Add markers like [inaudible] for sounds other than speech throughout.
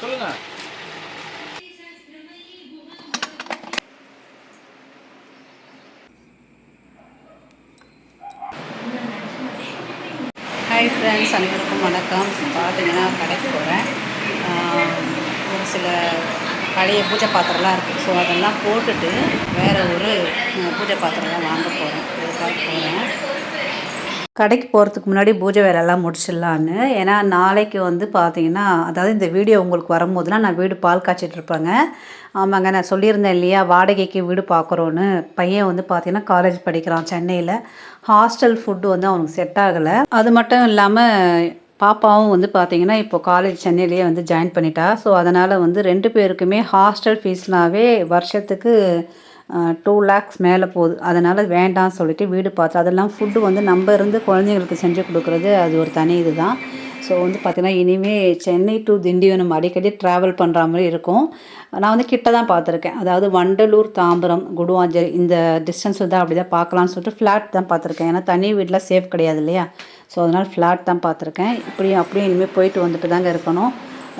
சொல்லுங்க. Hi friends அனைவருக்கும் வணக்கம். பார்த்தீங்கன்னா கடைக்கு போகிறேன் ஒரு சில பழைய பூஜை பாத்திரம்லாம் இருக்குது ஸோ அதெல்லாம் போட்டுட்டு வேறு ஒரு பூஜை பாத்திரம்லாம் வாங்க போகிறேன் அதுக்காக போகிறேன் கடைக்கு போகிறதுக்கு முன்னாடி பூஜை வேலையெல்லாம் முடிச்சிடலான்னு. ஏன்னா நாளைக்கு வந்து பார்த்தீங்கன்னா அதாவது இந்த வீடியோ உங்களுக்கு வரும்போதுலாம் நான் வீடு பால் காய்ச்சிட்டு இருப்பேங்க. ஆமாங்க நான் சொல்லியிருந்தேன் இல்லையா வாடகைக்கு வீடு பார்க்குறோன்னு பையன் வந்து பார்த்தீங்கன்னா காலேஜ் படிக்கிறான் சென்னையில். ஹாஸ்டல் ஃபுட்டு வந்து அவனுக்கு செட் ஆகலை. அது மட்டும் இல்லாமல் பாப்பாவும் வந்து பார்த்தீங்கன்னா இப்போ காலேஜ் சென்னையிலேயே வந்து ஜாயின் பண்ணிட்டா. ஸோ அதனால் வந்து ரெண்டு பேருக்குமே ஹாஸ்டல் ஃபீஸ்னாவே வருஷத்துக்கு டூ லேக்ஸ் மேலே போகுது. அதனால் வேண்டாம்னு சொல்லிட்டு வீடு பார்த்து அதெல்லாம் ஃபுட்டு வந்து நம்ம இருந்து குழந்தைங்களுக்கு செஞ்சு கொடுக்குறது அது ஒரு தனி இதுதான். ஸோ வந்து பார்த்திங்கன்னா இனிமேல் சென்னை டு திண்டிவனம் அடிக்கடி ட்ராவல் பண்ணுற மாதிரி இருக்கும். நான் வந்து கிட்ட தான் பார்த்துருக்கேன். அதாவது வண்டலூர் தாம்பரம் குடுவாஞ்சேரி இந்த டிஸ்டன்ஸ் தான் அப்படி தான் பார்க்கலான்னு சொல்லிட்டு ஃப்ளாட் தான் பார்த்துருக்கேன். ஏன்னா தனி வீட்டில் சேஃப் கிடையாது இல்லையா? ஸோ அதனால் ஃப்ளாட் தான் பார்த்துருக்கேன். இப்படியும் அப்படியும் இனிமேல் போயிட்டு வந்துட்டு தாங்க இருக்கணும்.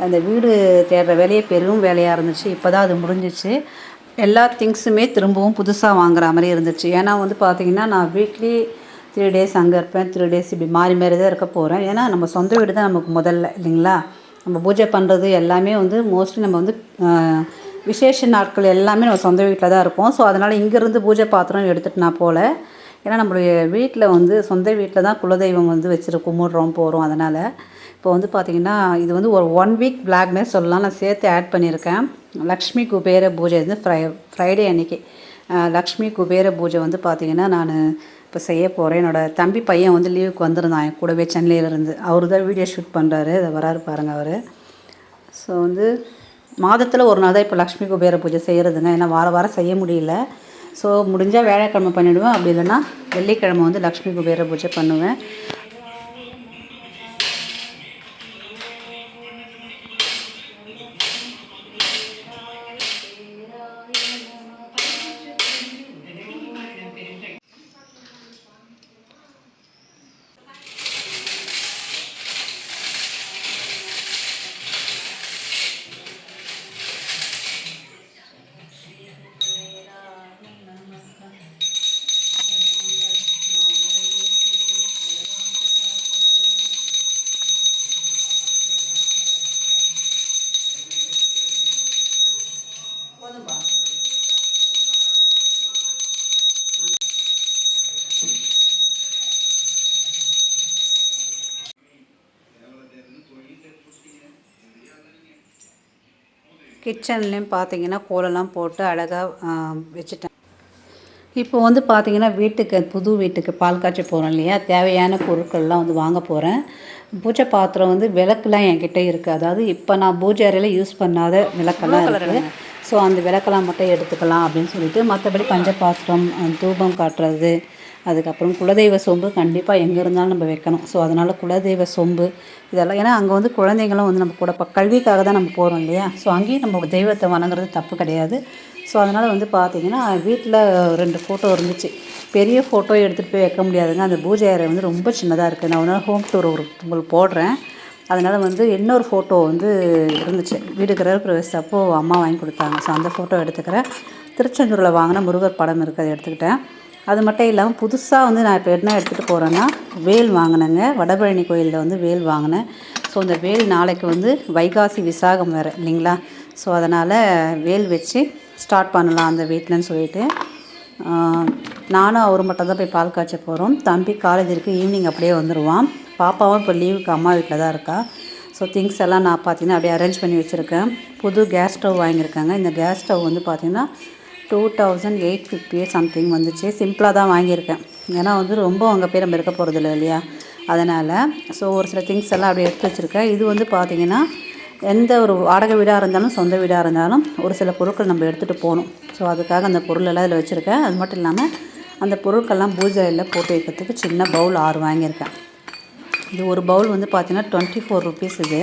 அந்த வீடு தேடுற வேலையே பெரும் வேலையாக இருந்துச்சு. இப்போ தான் அது முடிஞ்சிச்சு. எல்லா திங்ஸுமே திரும்பவும் புதுசாக வாங்குற மாதிரி இருந்துச்சு. ஏன்னா வந்து பார்த்திங்கன்னா நான் வீக்லி த்ரீ டேஸ் அங்கே இருப்பேன். த்ரீ டேஸ் இப்படி மாறி மாறி தான் இருக்க போகிறேன் ஏன்னா நம்ம சொந்த வீடு தான் நமக்கு முதல்ல இல்லைங்களா? நம்ம பூஜை பண்ணுறது எல்லாமே வந்து மோஸ்ட்லி நம்ம வந்து விசேஷ நாட்கள் எல்லாமே நம்ம சொந்த வீட்டில் தான் இருப்போம். ஸோ அதனால் இங்கேருந்து பூஜை பாத்திரம் எடுத்துகிட்டு நான் போகல ஏன்னா நம்மளுடைய வீட்டில் வந்து சொந்த வீட்டில் தான் குலதெய்வம் வந்து வச்சுரு கும்பிட்றோம் போகிறோம் அதனால் இப்போ வந்து பார்த்திங்கன்னா இது வந்து ஒரு ஒன் வீக் பிளாக்னே சொல்லலாம். நான் சேர்த்து ஆட் பண்ணியிருக்கேன். லக்ஷ்மி குபேர பூஜை வந்து ஃப்ரை ஃப்ரைடே அன்னைக்கு. லக்ஷ்மி குபேர பூஜை வந்து பார்த்திங்கன்னா நான் இப்போ செய்ய போகிறேன் என்னோடய தம்பி பையன் வந்து லீவுக்கு வந்திருந்தான். என் கூடவே சென்னையிலேருந்து. அவர் தான் வீடியோ ஷூட் பண்ணுறாரு அதை வராரு பாருங்கள் அவர். ஸோ வந்து மாதத்தில் ஒரு நாள் தான் இப்போ லக்ஷ்மி குபேர பூஜை செய்கிறதுங்க ஏன்னா வார வாரம் செய்ய முடியல. ஸோ முடிஞ்சால் வேலைக்கிழமை பண்ணிவிடுவேன் அப்படி இல்லைன்னா வெள்ளிக்கிழமை வந்து லக்ஷ்மி குபேர பூஜை பண்ணுவேன். கிச்சன்லேயும் பார்த்தீங்கன்னா கோலம்லாம் போட்டு அழகாக வச்சுட்டேன். இப்போ வந்து பார்த்தீங்கன்னா வீட்டுக்கு புது வீட்டுக்கு பால் காய்ச்ச போகிறோம் இல்லையா? தேவையான பொருட்கள்லாம் வந்து வாங்க போகிறேன் பூஜை பாத்திரம் வந்து விளக்குலாம் என்கிட்ட இருக்குது அதாவது இப்போ நான் பூஜை அறையில் யூஸ் பண்ணாத விளக்கெல்லாம் இருக்குது ஸோ அந்த விளக்கெல்லாம் மட்டும் எடுத்துக்கலாம் அப்படின்னு சொல்லிட்டு மற்றபடி பஞ்ச பாத்திரம் தூபம் காட்டுறது அதுக்கப்புறம் குலதெய்வ சொம்பு கண்டிப்பாக எங்கே இருந்தாலும் நம்ம வைக்கணும். ஸோ அதனால் குலதெய்வ சொம்பு இதெல்லாம் ஏன்னா அங்கே வந்து குழந்தைங்களும் வந்து நம்ம கூட இப்போ கல்விக்காக தான் நம்ம போகிறோம் இல்லையா? ஸோ அங்கேயும் நம்ம தெய்வத்தை வணங்குறது தப்பு கிடையாது. ஸோ அதனால் வந்து பார்த்திங்கன்னா வீட்டில் ரெண்டு ஃபோட்டோ இருந்துச்சு. பெரிய ஃபோட்டோ எடுத்துகிட்டு போய் வைக்க முடியாதுங்க. அந்த பூஜை அறை வந்து ரொம்ப சின்னதாக இருக்குது நான் ஒரு ஹோம் டூர் ஒரு உங்களுக்கு போடுறேன். அதனால் வந்து இன்னொரு ஃபோட்டோ வந்து இருந்துச்சு. வீடு கிரக பிரவேசம் அம்மா வாங்கி கொடுத்தாங்க. ஸோ அந்த ஃபோட்டோ எடுத்துக்கிறேன். திருச்செந்தூரில் வாங்கின முருகர் படம் இருக்குது அதை எடுத்துக்கிட்டேன். அது மட்டும் இல்லாமல் புதுசாக வந்து நான் இப்போ என்ன எடுத்துகிட்டு போகிறேன்னா வேல் வாங்கினேங்க. வடபழனி கோயிலில் வந்து வேல் வாங்கினேன். ஸோ அந்த வேல் நாளைக்கு வந்து வைகாசி விசாகம் வேறு இல்லைங்களா? ஸோ அதனால் வேல் வச்சு ஸ்டார்ட் பண்ணலாம் அந்த வீட்டில்னு சொல்லிட்டு. நானும் அவர் மட்டும் தான் போய் பால் காய்ச்ச போகிறோம் தம்பி காலேஜ் இருக்குது ஈவினிங் அப்படியே வந்துடுவான் பாப்பாவும் இப்போ லீவுக்கு அம்மா வீட்டில் தான் இருக்கா. ஸோ திங்ஸ் எல்லாம் நான் பார்த்தீங்கன்னா அப்படியே அரேஞ்ச் பண்ணி வச்சுருக்கேன். புது கேஸ் ஸ்டவ் வாங்கியிருக்காங்க. இந்த கேஸ் ஸ்டவ் வந்து பார்த்திங்கன்னா டூ தௌசண்ட் எயிட் ஃபிஃப்டியே சம்திங் வந்துச்சு. சிம்பிளாக தான் வாங்கியிருக்கேன். ஏன்னா வந்து ரொம்ப அங்கே போய் நம்ம இருக்க போகிறது இல்லை இல்லையா? அதனால் ஸோ ஒரு சில திங்ஸ் எல்லாம் அப்படியே எடுத்து வச்சுருக்கேன். இது வந்து பார்த்திங்கன்னா எந்த ஒரு வாடகை வீடாக இருந்தாலும் சொந்த வீடாக இருந்தாலும் ஒரு சில பொருட்கள் நம்ம எடுத்துகிட்டு போகணும். ஸோ அதுக்காக அந்த பொருள் எல்லாம் இதில் வச்சுருக்கேன். அது மட்டும் இல்லாமல் அந்த பொருட்கள்லாம் பூஜையில் போட்டு வைக்கிறதுக்கு சின்ன பவுல் ஆறு வாங்கியிருக்கேன். இது ஒரு பவுல் வந்து பார்த்திங்கன்னா டுவெண்ட்டி ஃபோர் ருபீஸ் இது.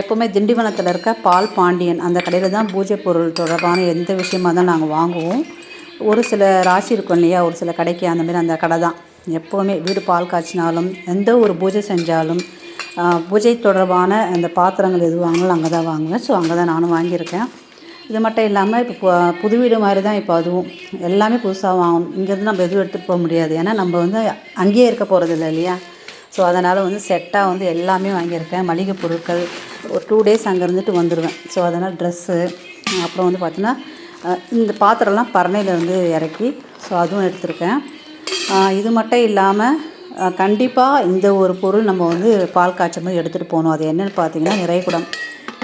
எப்போவுமே திண்டிவனத்தில் இருக்க பால் பாண்டியன் அந்த கடையில் தான் பூஜை பொருள் தொடர்பான எந்த விஷயமா தான் நாங்கள் வாங்குவோம். ஒரு சில ராசி இருக்கும் இல்லையா? ஒரு சில கடைக்கு அந்தமாரி அந்த கடை தான். எப்போவுமே வீடு பால் காய்ச்சினாலும் எந்த ஒரு பூஜை செஞ்சாலும் பூஜை தொடர்பான அந்த பாத்திரங்கள் எது வாங்கினாலும் அங்கே தான் வாங்குவேன். ஸோ அங்கே தான் நானும் வாங்கியிருக்கேன். இது மட்டும் இல்லாமல் இப்போ புது வீடு மாதிரி தான் இப்போ அதுவும் எல்லாமே புதுசாக வாங்கணும். இங்கேருந்து நம்ம எதுவும் எடுத்துகிட்டு போக முடியாது. ஏன்னா நம்ம வந்து அங்கேயே இருக்க போகிறது இல்லை இல்லையா? ஸோ அதனால் வந்து செட்டாக வந்து எல்லாமே வாங்கியிருக்கேன். மளிகை பொருட்கள் ஒரு டூ டேஸ் அங்கே இருந்துட்டு வந்துடுவேன் ஸோ அதனால் ட்ரெஸ்ஸு அப்புறம் வந்து பார்த்தோன்னா இந்த பாத்திரம்லாம் பரணையில் வந்து இறக்கி ஸோ அதுவும் எடுத்திருக்கேன். இது மட்டும் இல்லாமல் கண்டிப்பாக இந்த ஒரு பொருள் நம்ம வந்து பால் காய்ச்சும் போது எடுத்துகிட்டு போகணும். அது என்னென்னு பார்த்தீங்கன்னா நிறைய குடம்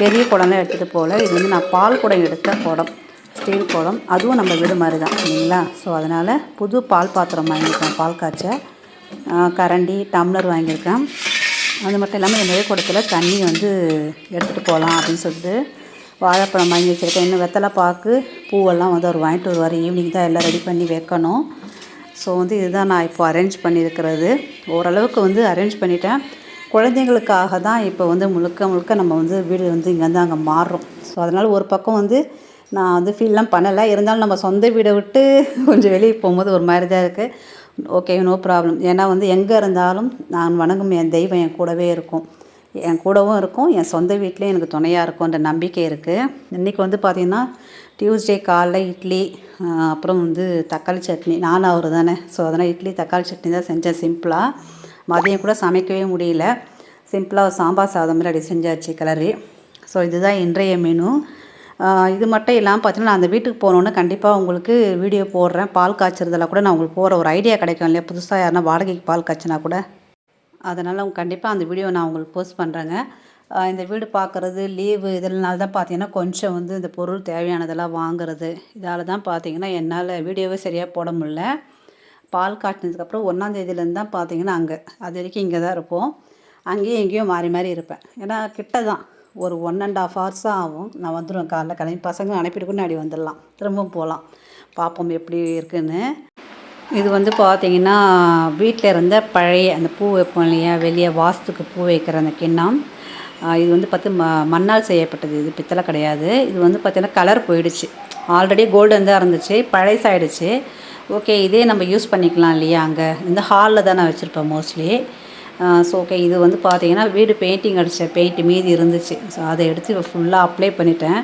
பெரிய குடம்லாம் எடுத்துகிட்டு போகல. இது வந்து நான் பால் குடம் எடுத்த குடம் ஸ்டீல் குடம். அதுவும் நம்ம வீடு மாதிரி தான் இல்லைங்களா? ஸோ அதனால் புது பால் பாத்திரம் வாங்கியிருக்கேன் பால் காய்ச்ச கரண்டி டம்ளர் வாங்கியிருக்கேன். அது மட்டும் இல்லாமல் நிறைய குடத்தில் தண்ணி வந்து எடுத்துகிட்டு போகலாம் அப்படின்னு சொல்லிட்டு வாழைப்பழம் வாங்கி வச்சுருக்கேன். இன்னும் வெத்தலை பாக்கு பூவெல்லாம் வந்து அவர் வாங்கிட்டு வருவார். ஈவினிங் தான் எல்லாம் ரெடி பண்ணி வைக்கணும். ஸோ வந்து இதுதான் நான் இப்போ அரேஞ்ச் பண்ணியிருக்கிறது. ஓரளவுக்கு வந்து அரேஞ்ச் பண்ணிட்டேன். குழந்தைங்களுக்காக தான் இப்போ வந்து முழுக்க முழுக்க நம்ம வந்து வீடு வந்து இங்கேருந்து அங்கே மாறுறோம். ஸோ அதனால் ஒரு பக்கம் வந்து நான் வந்து ஃபீல்லாம் பண்ணலை. இருந்தாலும் நம்ம சொந்த வீடை விட்டு [laughs] கொஞ்சம் வெளியே போகும்போது ஒரு மாதிரி தான் இருக்குது ஓகே நோ ப்ராப்ளம் ஏன்னா வந்து எங்கே இருந்தாலும் நான் வணங்கும் என் தெய்வம் என் கூடவே இருக்கும். என் கூடவும் இருக்கும். என் சொந்த வீட்லேயும் எனக்கு துணையாக இருக்கும்ன்ற நம்பிக்கை இருக்குது இன்றைக்கி வந்து பார்த்திங்கன்னா டியூஸ்டே காலைல இட்லி அப்புறம் வந்து தக்காளி சட்னி. நானும் அவர் தானே? ஸோ அதனால் இட்லி தக்காளி சட்னி தான் செஞ்சேன் சிம்பிளாக மதியம் கூட சமைக்கவே முடியல. சிம்பிளாக சாம்பார் சாதம் மாதிரி அப்படி செஞ்சாச்சு கிளறி. ஸோ இதுதான் இன்றைய மெனு இது மட்டும் இல்லாமல் பார்த்தீங்கன்னா நான் அந்த வீட்டுக்கு போனோன்னு கண்டிப்பாக உங்களுக்கு வீடியோ போடுறேன். பால் காய்ச்சறதெல்லாம் கூட நான் உங்களுக்கு போகிற ஒரு ஐடியா கிடைக்கும் இல்லையா? புதுசாக யாருன்னா வாடகைக்கு பால் காய்ச்சினா கூட. அதனால் அவங்க கண்டிப்பாக அந்த வீடியோ நான் உங்களுக்கு போஸ்ட் பண்ணுறேங்க இந்த வீடு பார்க்குறது லீவு இதனால தான் பார்த்தீங்கன்னா கொஞ்சம் வந்து இந்த பொருள் தேவையானதெல்லாம் வாங்குறது. இதால் தான் பார்த்தீங்கன்னா என்னால் வீடியோவே சரியாக போட முடில பால் காட்டினதுக்கப்புறம் ஒன்றாந்தேதியிலேருந்து தான் பார்த்தீங்கன்னா அங்கே. அது வரைக்கும் இங்கே தான் இருப்போம். அங்கேயும் எங்கேயும் மாறி மாறி இருப்பேன். ஏன்னா கிட்ட தான் ஒரு ஒன் அண்ட் ஆஃப் ஹவர்ஸாக ஆகும். நான் வந்துடுவேன் காலைல கிளம்பி. பசங்க அனுப்பிட்டு கூட முன்னாடி வந்துடலாம். திரும்பவும் போகலாம். பார்ப்போம் எப்படி இருக்குன்னு. இது வந்து பார்த்தீங்கன்னா வீட்டில் இருந்த பழைய அந்த பூ வைப்போம் இல்லையா? வெளியே வாஸ்துக்கு பூ வைக்கிற அந்த கிண்ணம். இது வந்து பார்த்து ம மண்ணால் செய்யப்பட்டது. இது பித்தளை கிடையாது. இது வந்து பார்த்தீங்கன்னா கலர் போயிடுச்சு. ஆல்ரெடி கோல்டன் தான் இருந்துச்சு. பழசாயிடுச்சு. ஓகே இதே நம்ம யூஸ் பண்ணிக்கலாம் இல்லையா? அங்கே. இந்த ஹாலில் தான் நான் வச்சுருப்பேன் மோஸ்ட்லி ஸோ ஓகே இது வந்து பார்த்தீங்கன்னா வீடு பெயிண்டிங் அடித்த பெயிண்ட் மீதி இருந்துச்சு. ஸோ அதை எடுத்து ஃபுல்லாக அப்ளை பண்ணிட்டேன்.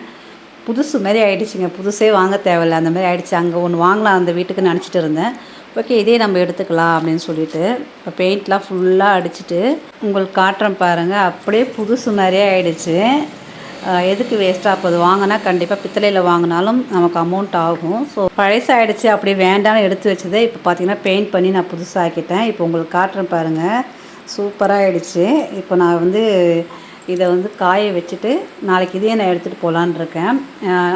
புதுசு மாதிரி ஆகிடுச்சிங்க புதுசே வாங்க தேவையில்ல. அந்த மாதிரி ஆகிடுச்சு அங்கே ஒன்று வாங்கலாம் அந்த வீட்டுக்கு நினச்சிட்டு இருந்தேன். ஓகே இதே நம்ம எடுத்துக்கலாம் அப்படின்னு சொல்லிட்டு இப்போ பெயிண்ட்லாம் ஃபுல்லாக அடிச்சுட்டு உங்களுக்கு காட்டுறேன் பாருங்கள் அப்படியே புதுசு மாதிரியே ஆகிடுச்சு எதுக்கு வேஸ்ட்டாக அப்போ அது வாங்கினா கண்டிப்பாக பித்தளையில் வாங்கினாலும் நமக்கு அமௌண்ட் ஆகும். ஸோ பழசாயிடுச்சு அப்படியே வேண்டாம்னு எடுத்து வச்சதை இப்போ பார்த்தீங்கன்னா பெயிண்ட் பண்ணி நான் புதுசாக்கிட்டேன் இப்போ உங்களுக்கு காட்டுறேன் பாருங்கள் சூப்பராக ஆயிடுச்சு இப்போ நான் வந்து இதை வந்து காய வச்சுட்டு நாளைக்கு இதே நான் எடுத்துகிட்டு போகலான்னு இருக்கேன்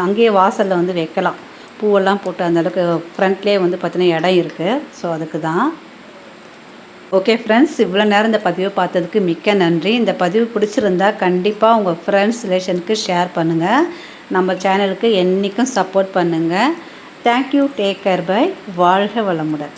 அங்கேயே வாசலில் வந்து வைக்கலாம். பூவெல்லாம் போட்டு அந்த அளவுக்கு ஃப்ரண்ட்லேயே வந்து பார்த்தீங்கன்னா இடம் இருக்குது ஸோ அதுக்கு தான் ஓகே ஃப்ரெண்ட்ஸ் இவ்வளோ நேரம் இந்த பதிவை பார்த்ததுக்கு மிக்க நன்றி. இந்த பதிவு பிடிச்சிருந்தா கண்டிப்பாக உங்கள் ஃப்ரெண்ட்ஸ் ரிலேஷனுக்கு ஷேர் பண்ணுங்கள் நம்ம சேனலுக்கு என்றைக்கும் சப்போர்ட் பண்ணுங்கள் தேங்க்யூ டேக் கேர் பை வாழ்க வளமுடன்.